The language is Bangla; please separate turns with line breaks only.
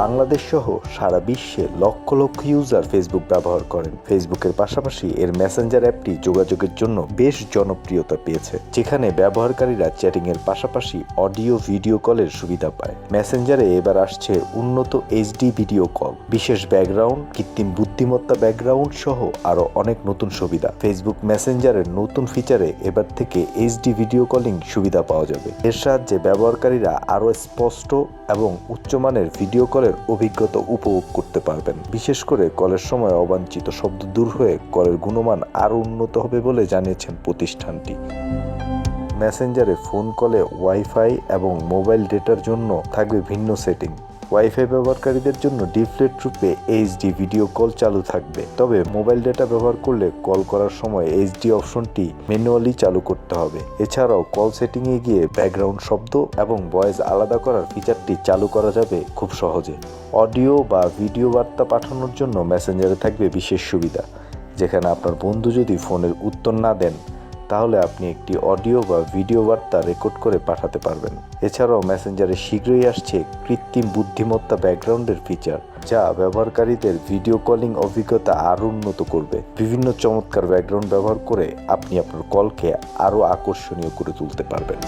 বাংলাদেশ সহ সারা বিশ্বে লক্ষ লক্ষ ইউজার ফেসবুক ব্যবহার করেন। ফেসবুকের পাশাপাশি এর মেসেঞ্জার অ্যাপটি যোগাযোগের জন্য বেশ জনপ্রিয়তা পেয়েছে, যেখানে ব্যবহারকারীরা চ্যাটিং এর পাশাপাশি অডিও ভিডিও কলের সুবিধা পায়। মেসেঞ্জারে এবার আসছে উন্নত এইচডি ভিডিও কল বিশেষ ব্যাকগ্রাউন্ড কৃত্রিম বুদ্ধিমত্তা ব্যাকগ্রাউন্ড সহ আরও অনেক নতুন সুবিধা। ফেসবুক মেসেঞ্জারের নতুন ফিচারে এবার থেকে এইচডি ভিডিও কলিং সুবিধা পাওয়া যাবে। এর সাহায্যে ব্যবহারকারীরা আরও স্পষ্ট এবং উচ্চমানের ভিডিও কলের অভিজ্ঞতা উপভোগ করতে পারবেন। বিশেষ করে কলের সময় অবাঞ্ছিত শব্দ দূর হয়ে কলের গুণমান আরও উন্নত হবে বলে জানিয়েছেন প্রতিষ্ঠানটি। মেসেঞ্জারে ফোন কলে ওয়াইফাই এবং মোবাইল ডেটার জন্য থাকবে ভিন্ন সেটিং। ওয়াইফাই ব্যবহারকারীদের জন্য ডিফলেট রূপে এইচডি ভিডিও কল চালু থাকবে। তবে মোবাইল ডেটা ব্যবহার করলে কল করার সময় এইচডি অপশনটি ম্যানুয়ালি চালু করতে হবে। এছাড়াও কল সেটিংয়ে গিয়ে ব্যাকগ্রাউন্ড শব্দ এবং ভয়েস আলাদা করার ফিচারটি চালু করা যাবে খুব সহজে। অডিও বা ভিডিও বার্তা পাঠানোর জন্য মেসেঞ্জারে থাকবে বিশেষ সুবিধা, যেখানে আপনার বন্ধু যদি ফোনের উত্তর না দেন তাহলে আপনি একটি অডিও বা ভিডিও বার্তা রেকর্ড করে পাঠাতে পারবেন। এছাড়াও মেসেঞ্জারে শীঘ্রই আসছে কৃত্রিম বুদ্ধিমত্তা ব্যাকগ্রাউন্ডের ফিচার যা ব্যবহারকারীদের ভিডিও কলিং অভিজ্ঞতা আরও উন্নত করবে। বিভিন্ন চমৎকার ব্যাকগ্রাউন্ড ব্যবহার করে আপনি আপনার কলকে আরও আকর্ষণীয় করে তুলতে পারবেন।